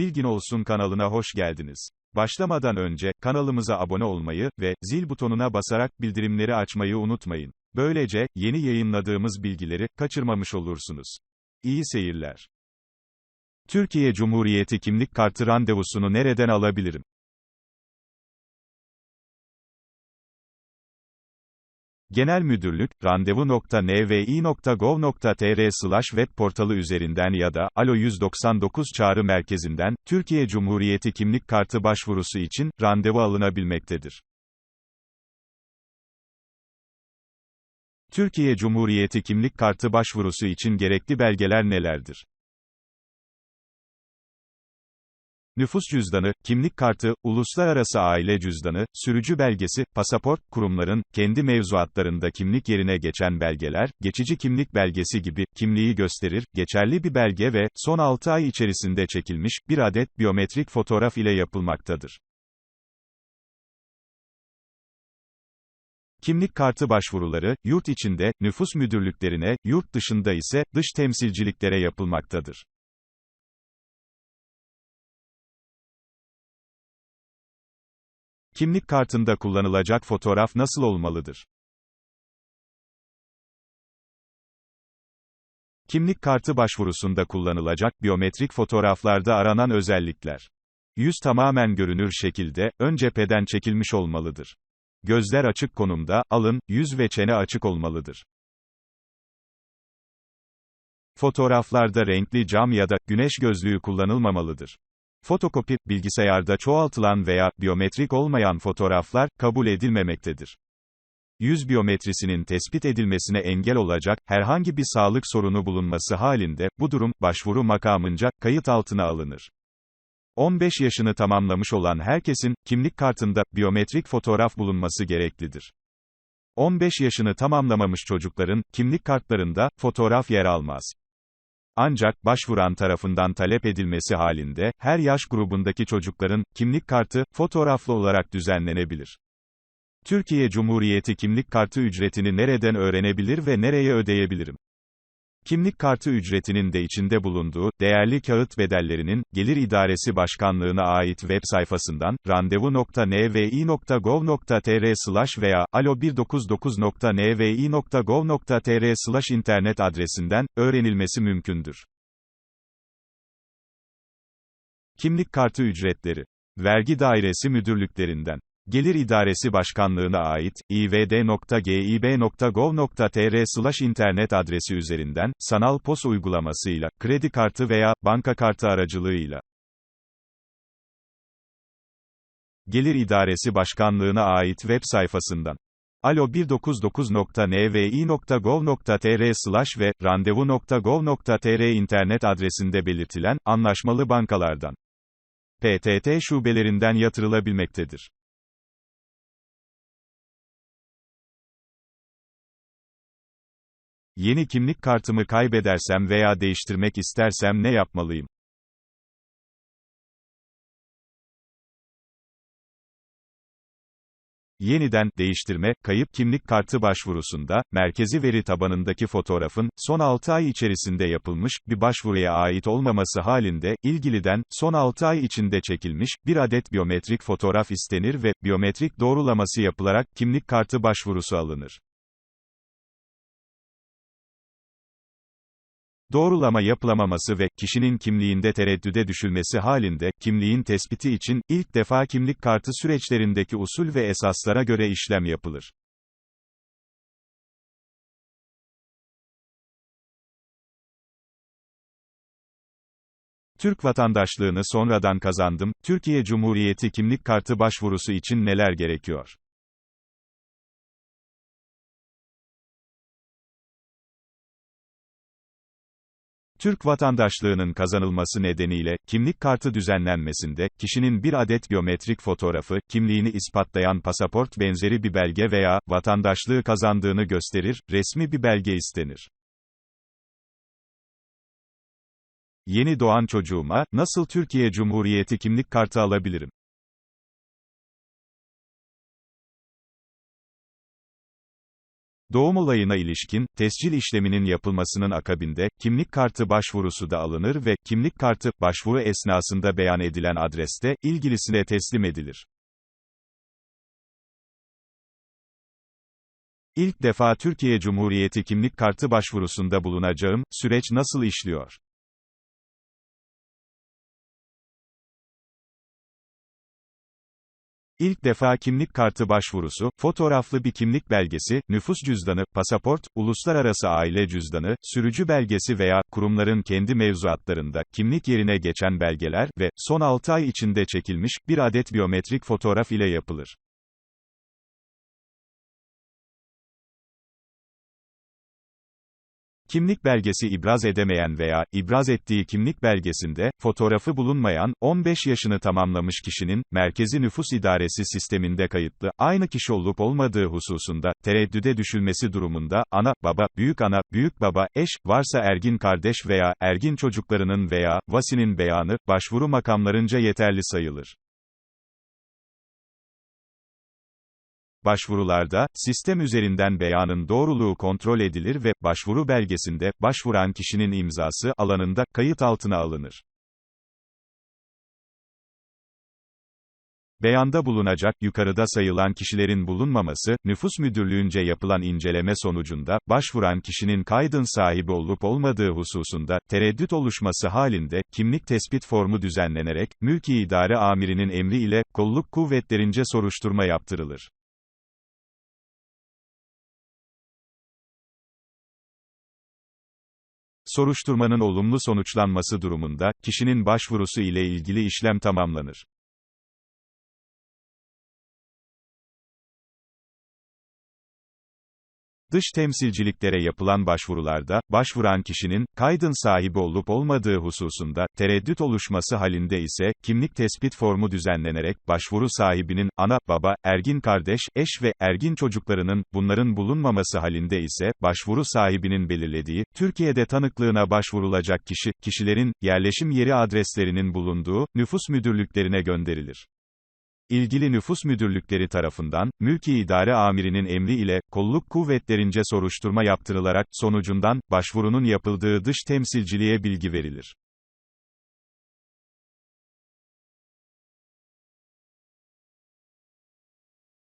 Bilgin Olsun kanalına hoş geldiniz. Başlamadan önce, kanalımıza abone olmayı ve zil butonuna basarak bildirimleri açmayı unutmayın. Böylece, yeni yayınladığımız bilgileri kaçırmamış olursunuz. İyi seyirler. Türkiye Cumhuriyeti kimlik kartı randevusunu nereden alabilirim? Genel Müdürlük, randevu.nvi.gov.tr slash web portalı üzerinden ya da, Alo 199 çağrı merkezinden, Türkiye Cumhuriyeti kimlik kartı başvurusu için, randevu alınabilmektedir. Türkiye Cumhuriyeti kimlik kartı başvurusu için gerekli belgeler nelerdir? Nüfus cüzdanı, kimlik kartı, uluslararası aile cüzdanı, sürücü belgesi, pasaport, kurumların, kendi mevzuatlarında kimlik yerine geçen belgeler, geçici kimlik belgesi gibi, kimliği gösterir, geçerli bir belge ve, son 6 ay içerisinde çekilmiş, bir adet, biyometrik fotoğraf ile yapılmaktadır. Kimlik kartı başvuruları, yurt içinde, nüfus müdürlüklerine, yurt dışında ise, dış temsilciliklere yapılmaktadır. Kimlik kartında kullanılacak fotoğraf nasıl olmalıdır? Kimlik kartı başvurusunda kullanılacak biyometrik fotoğraflarda aranan özellikler. Yüz tamamen görünür şekilde, ön cepheden çekilmiş olmalıdır. Gözler açık konumda, alın, yüz ve çene açık olmalıdır. Fotoğraflarda renkli cam ya da güneş gözlüğü kullanılmamalıdır. Fotokopi, bilgisayarda çoğaltılan veya biyometrik olmayan fotoğraflar kabul edilmemektedir. Yüz biyometrisinin tespit edilmesine engel olacak herhangi bir sağlık sorunu bulunması halinde bu durum başvuru makamınca kayıt altına alınır. 15 yaşını tamamlamış olan herkesin kimlik kartında biyometrik fotoğraf bulunması gereklidir. 15 yaşını tamamlamamış çocukların kimlik kartlarında fotoğraf yer almaz. Ancak, başvuran tarafından talep edilmesi halinde, her yaş grubundaki çocukların, kimlik kartı, fotoğraflı olarak düzenlenebilir. Türkiye Cumhuriyeti kimlik kartı ücretini nereden öğrenebilir ve nereye ödeyebilirim? Kimlik kartı ücretinin de içinde bulunduğu, değerli kağıt bedellerinin, Gelir İdaresi Başkanlığına ait web sayfasından, randevu.nvi.gov.tr slash veya, alo199.nvi.gov.tr slash internet adresinden, öğrenilmesi mümkündür. Kimlik kartı ücretleri. Vergi Dairesi Müdürlüklerinden Gelir İdaresi Başkanlığına ait, ivd.gib.gov.tr internet adresi üzerinden, sanal pos uygulamasıyla, kredi kartı veya, banka kartı aracılığıyla. Gelir İdaresi Başkanlığına ait web sayfasından. alo199.nvi.gov.tr slash ve randevu.gov.tr internet adresinde belirtilen, anlaşmalı bankalardan. PTT şubelerinden yatırılabilmektedir. Yeni kimlik kartımı kaybedersem veya değiştirmek istersem ne yapmalıyım? Yeniden, değiştirme, kayıp kimlik kartı başvurusunda, merkezi veri tabanındaki fotoğrafın, son 6 ay içerisinde yapılmış, bir başvuruya ait olmaması halinde, ilgiliden, son 6 ay içinde çekilmiş, bir adet biyometrik fotoğraf istenir ve, biyometrik doğrulaması yapılarak, kimlik kartı başvurusu alınır. Doğrulama yapılamaması ve kişinin kimliğinde tereddüde düşülmesi halinde kimliğin tespiti için ilk defa kimlik kartı süreçlerindeki usul ve esaslara göre işlem yapılır. Türk vatandaşlığını sonradan kazandım. Türkiye Cumhuriyeti kimlik kartı başvurusu için neler gerekiyor? Türk vatandaşlığının kazanılması nedeniyle, kimlik kartı düzenlenmesinde, kişinin bir adet biyometrik fotoğrafı, kimliğini ispatlayan pasaport benzeri bir belge veya, vatandaşlığı kazandığını gösterir, resmi bir belge istenir. Yeni doğan çocuğuma, nasıl Türkiye Cumhuriyeti kimlik kartı alabilirim? Doğum olayına ilişkin, tescil işleminin yapılmasının akabinde, kimlik kartı başvurusu da alınır ve, kimlik kartı, başvuru esnasında beyan edilen adreste, ilgilisine teslim edilir. İlk defa Türkiye Cumhuriyeti kimlik kartı başvurusunda bulunacağım, süreç nasıl işliyor? İlk defa kimlik kartı başvurusu, fotoğraflı bir kimlik belgesi, nüfus cüzdanı, pasaport, uluslararası aile cüzdanı, sürücü belgesi veya kurumların kendi mevzuatlarında kimlik yerine geçen belgeler ve son 6 ay içinde çekilmiş bir adet biyometrik fotoğraf ile yapılır. Kimlik belgesi ibraz edemeyen veya, ibraz ettiği kimlik belgesinde, fotoğrafı bulunmayan, 15 yaşını tamamlamış kişinin, Merkezi Nüfus İdaresi sisteminde kayıtlı, aynı kişi olup olmadığı hususunda, tereddüde düşülmesi durumunda, ana, baba, büyük ana, büyük baba, eş, varsa ergin kardeş veya, ergin çocuklarının veya, vasinin beyanı, başvuru makamlarınca yeterli sayılır. Başvurularda, sistem üzerinden beyanın doğruluğu kontrol edilir ve, başvuru belgesinde, başvuran kişinin imzası, alanında, kayıt altına alınır. Beyanda bulunacak, yukarıda sayılan kişilerin bulunmaması, nüfus müdürlüğünce yapılan inceleme sonucunda, başvuran kişinin kaydın sahibi olup olmadığı hususunda, tereddüt oluşması halinde, kimlik tespit formu düzenlenerek, mülki idare amirinin emri ile, kolluk kuvvetlerince soruşturma yaptırılır. Soruşturmanın olumlu sonuçlanması durumunda, kişinin başvurusu ile ilgili işlem tamamlanır. Dış temsilciliklere yapılan başvurularda, başvuran kişinin, kaydın sahibi olup olmadığı hususunda, tereddüt oluşması halinde ise, kimlik tespit formu düzenlenerek, başvuru sahibinin, ana, baba, ergin kardeş, eş ve, ergin çocuklarının, bunların bulunmaması halinde ise, başvuru sahibinin belirlediği, Türkiye'de tanıklığına başvurulacak kişi, kişilerin, yerleşim yeri adreslerinin bulunduğu, nüfus müdürlüklerine gönderilir ilgili nüfus müdürlükleri tarafından, mülki idare amirinin emri ile, kolluk kuvvetlerince soruşturma yaptırılarak, sonucundan, başvurunun yapıldığı dış temsilciliğe bilgi verilir.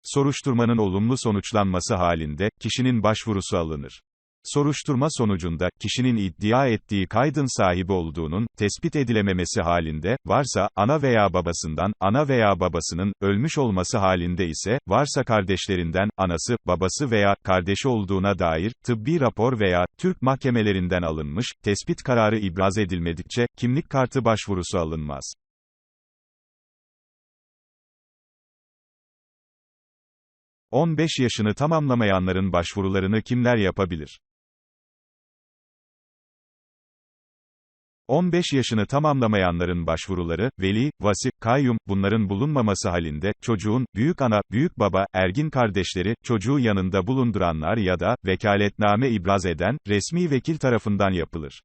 Soruşturmanın olumlu sonuçlanması halinde, kişinin başvurusu alınır. Soruşturma sonucunda, kişinin iddia ettiği kaydın sahibi olduğunun, tespit edilememesi halinde, varsa, ana veya babasından, ana veya babasının, ölmüş olması halinde ise, varsa kardeşlerinden, anası, babası veya, kardeşi olduğuna dair, tıbbi rapor veya, Türk mahkemelerinden alınmış, tespit kararı ibraz edilmedikçe, kimlik kartı başvurusu alınmaz. 15 yaşını tamamlamayanların başvurularını kimler yapabilir? 15 yaşını tamamlamayanların başvuruları, veli, vasi, kayyum, bunların bulunmaması halinde, çocuğun, büyük ana, büyük baba, ergin kardeşleri, çocuğu yanında bulunduranlar ya da, vekaletname ibraz eden, resmi vekil tarafından yapılır.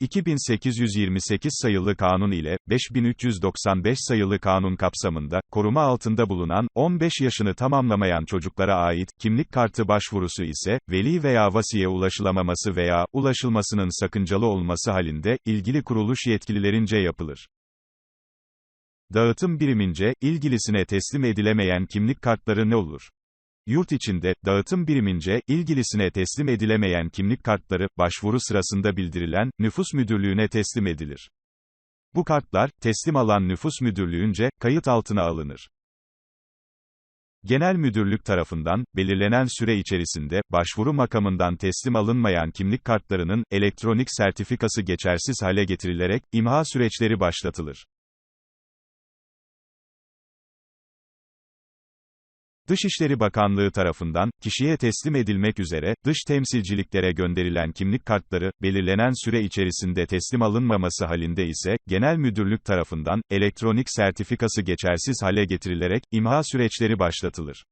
2828 sayılı kanun ile, 5395 sayılı kanun kapsamında, koruma altında bulunan, 15 yaşını tamamlamayan çocuklara ait, kimlik kartı başvurusu ise, veli veya vasiye ulaşılamaması veya, ulaşılmasının sakıncalı olması halinde, ilgili kuruluş yetkililerince yapılır. Dağıtım birimince, ilgilisine teslim edilemeyen kimlik kartları ne olur? Yurt içinde, dağıtım birimince, ilgilisine teslim edilemeyen kimlik kartları, başvuru sırasında bildirilen, nüfus müdürlüğüne teslim edilir. Bu kartlar, teslim alan nüfus müdürlüğünce, kayıt altına alınır. Genel Müdürlük tarafından, belirlenen süre içerisinde, başvuru makamından teslim alınmayan kimlik kartlarının, elektronik sertifikası geçersiz hale getirilerek, imha süreçleri başlatılır. Dışişleri Bakanlığı tarafından, kişiye teslim edilmek üzere, dış temsilciliklere gönderilen kimlik kartları, belirlenen süre içerisinde teslim alınmaması halinde ise, Genel Müdürlük tarafından, elektronik sertifikası geçersiz hale getirilerek, imha süreçleri başlatılır.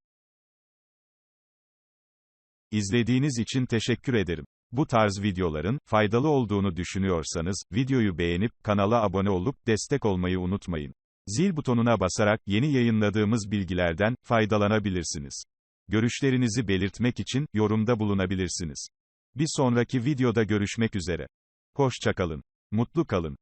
İzlediğiniz için teşekkür ederim. Bu tarz videoların, faydalı olduğunu düşünüyorsanız, videoyu beğenip, kanala abone olup, destek olmayı unutmayın. Zil butonuna basarak yeni yayınladığımız bilgilerden faydalanabilirsiniz. Görüşlerinizi belirtmek için, yorumda bulunabilirsiniz. Bir sonraki videoda görüşmek üzere. Hoşçakalın. Mutlu kalın.